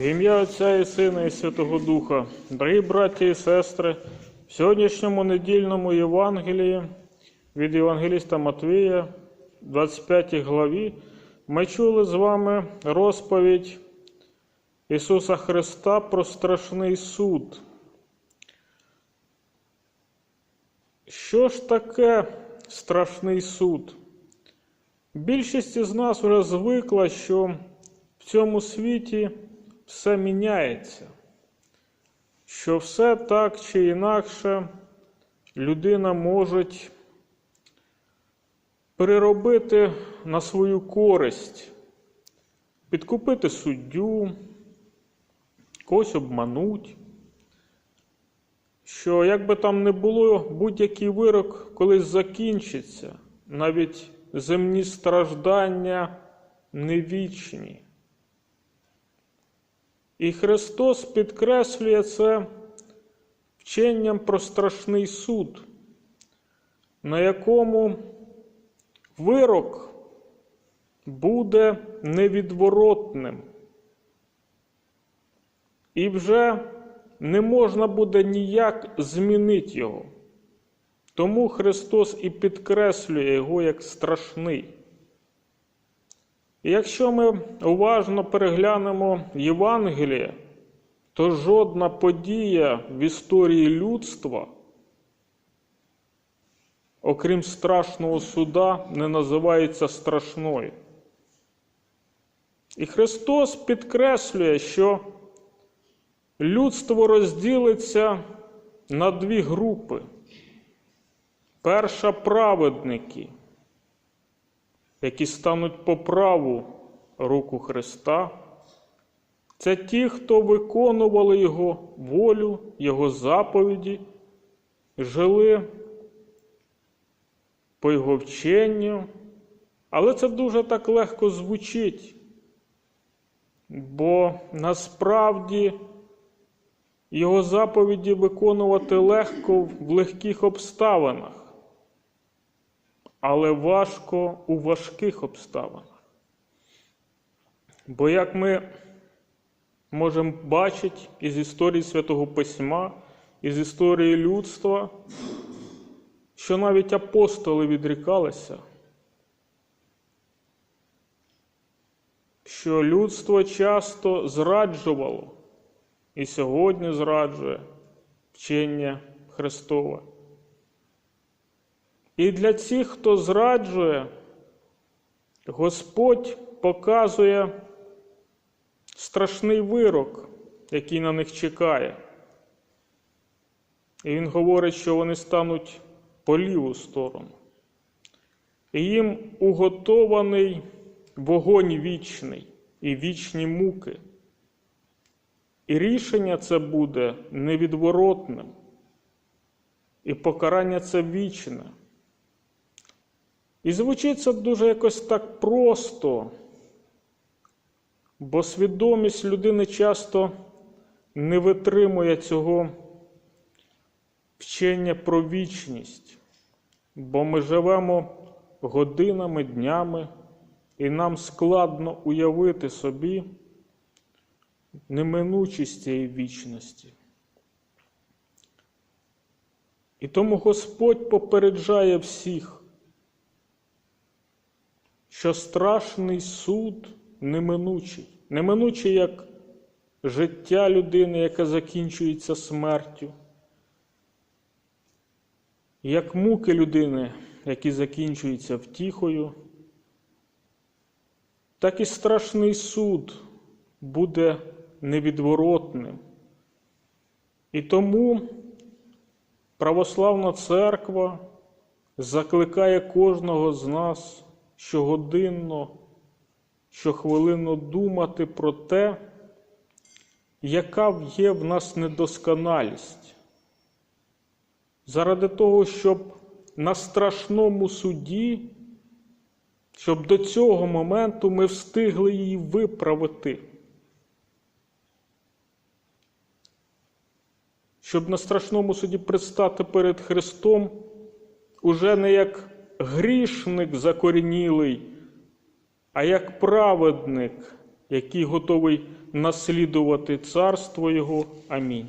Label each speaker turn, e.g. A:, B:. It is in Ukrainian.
A: Ім'я Отця і Сина і Святого Духа, дорогі браті і сестри, в сьогоднішньому недільному Євангелії від Євангеліста Матвія, 25 главі, ми чули з вами розповідь Ісуса Христа про страшний суд. Що ж таке страшний суд? Більшість із нас вже звикла, що в цьому світі все міняється, що все так чи інакше людина може переробити на свою користь, підкупити суддю, когось обмануть. Що як би там не було, будь-який вирок колись закінчиться, навіть земні страждання не вічні. І Христос підкреслює це вченням про страшний суд, на якому вирок буде невідворотним. І вже не можна буде ніяк змінити його. Тому Христос і підкреслює його як страшний. Якщо ми уважно переглянемо Євангеліє, то жодна подія в історії людства, окрім страшного суда, не називається страшною. І Христос підкреслює, що людство розділиться на дві групи. Перша праведники, які стануть по праву руку Христа. Це ті, хто виконували Його волю, Його заповіді, жили по Його вченню. Але це дуже так легко звучить, бо насправді його заповіді виконувати легко в легких обставинах але важко у важких обставинах. Бо як ми можемо бачити із історії Святого Письма, із історії людства, що навіть апостоли відрікалися, що людство часто зраджувало і сьогодні зраджує вчення Христове. І для цих, хто зраджує, Господь показує страшний вирок, який на них чекає. І Він говорить, що вони стануть по ліву сторону. І їм уготований вогонь вічний і вічні муки. І рішення це буде невідворотним. І покарання це вічне. І звучить це дуже якось так просто, бо свідомість людини часто не витримує цього вчення про вічність, бо ми живемо годинами, днями, і нам складно уявити собі неминучість цієї вічності. І тому Господь попереджає всіх що страшний суд неминучий, неминучий як життя людини, яке закінчується смертю, як муки людини, які закінчуються втіхою, так і страшний суд буде невідворотним. І тому православна церква закликає кожного з нас щогодинно, щохвилинно думати про те, яка є в нас недосконалість. Заради того, щоб на страшному суді, щоб до цього моменту ми встигли її виправити. Щоб на страшному суді предстати перед Христом уже не як грішник закорінілий, а як праведник, який готовий наслідувати царство Його. Амінь.